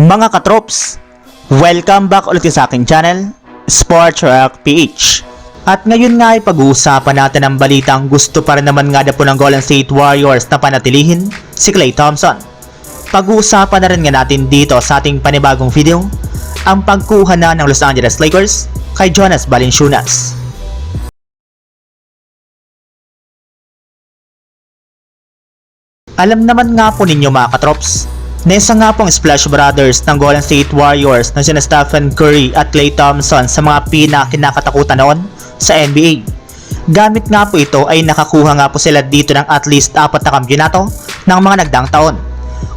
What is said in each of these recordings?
Mga katrops, welcome back ulit sa aking channel, Sports Rock PH. At ngayon nga ay pag-uusapan natin ang balitang gusto pa rin naman nga na po ng Golden State Warriors na panatilihin si Klay Thompson. Pag-uusapan na rin nga natin dito sa ating panibagong video ang pagkuha na ng Los Angeles Lakers kay Jonas Valanciunas. Alam naman nga po ninyo mga katrops, na isa nga pong Splash Brothers ng Golden State Warriors na sina Stephen Curry at Klay Thompson sa mga pinakinakatakutan noon sa NBA. Gamit nga po ito ay nakakuha nga po sila dito ng at least apat na kampyonato ng mga nagdaang taon.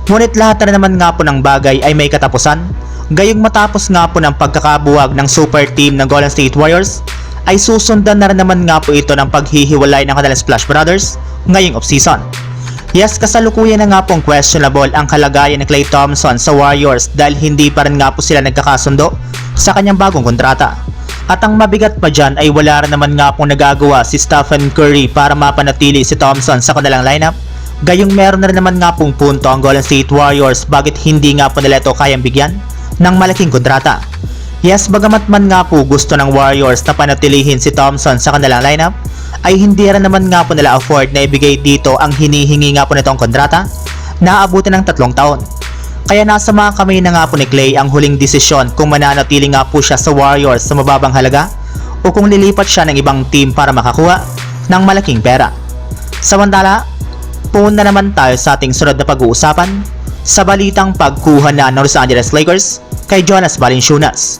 Ngunit lahat na naman nga po ng bagay ay may katapusan. Gayong matapos nga po ng pagkakabuwag ng super team ng Golden State Warriors, ay susundan na rin naman nga po ito ng paghihiwalay ng kanilang Splash Brothers ngayong offseason. Yes, kasalukuyan na nga pong questionable ang kalagayan ni Klay Thompson sa Warriors dahil hindi pa rin nga po sila nagkakasundo sa kanyang bagong kontrata. At ang mabigat pa dyan ay wala rin naman nga pong nagagawa si Stephen Curry para mapanatili si Thompson sa kanilang lineup. Gayong meron na rin naman nga pong punto ang Golden State Warriors bakit hindi nga po nila ito kayang bigyan ng malaking kontrata. Yes, bagamat man nga po gusto ng Warriors na panatilihin si Thompson sa kanilang lineup, ay hindi rin naman nga po nila afford na ibigay dito ang hinihingi nga po nitong kontrata na aabutin ng tatlong taon. Kaya nasa mga kamay na nga po ni Clay ang huling desisyon kung mananatili nga po siya sa Warriors sa mababang halaga o kung lilipat siya ng ibang team para makakuha ng malaking pera. Samantala, pumunta naman tayo sa ating sunod na pag-uusapan sa balitang pagkuha na ng Los Angeles Lakers kay Jonas Valanciunas.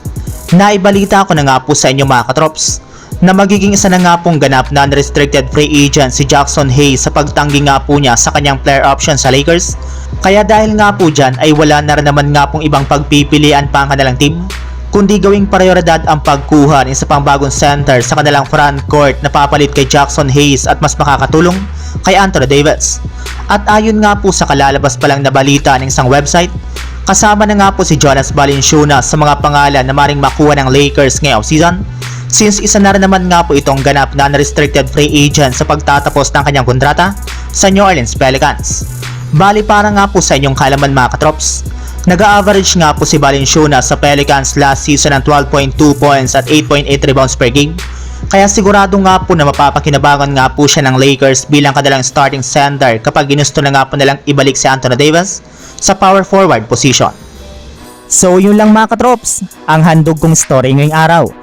Naibalita ko na nga po sa inyo mga katrops na magiging isa na nga pong ganap na unrestricted free agent si Jackson Hayes sa pagtanggi nga po niya sa kanyang player option sa Lakers. Kaya dahil nga po dyan ay wala na rin naman nga pong ibang pagpipilian pa ang kanilang team kundi gawing prioridad ang pagkuha ng isa pang bagong center sa kanilang front court na papalit kay Jackson Hayes at mas makakatulong kay Anthony Davis. At ayon nga po sa kalalabas pa lang na balita ng isang website, kasama na nga po si Jonas Valanciunas sa mga pangalan na maring makuha ng Lakers ngayong season since isa na rin naman nga po itong ganap na unrestricted free agent sa pagtatapos ng kanyang kontrata sa New Orleans Pelicans. Bali para nga po sa inyong kalaman mga katrops, Nag-average nga po si Valanciunas sa Pelicans last season ng 12.2 points at 8.8 rebounds per game. Kaya sigurado nga po na mapapakinabangan nga po siya ng Lakers bilang kanilang starting center kapag ginusto na nga po nilang ibalik si Anthony Davis sa power forward position. So yun lang mga katrops, ang handog kong story ngayong araw.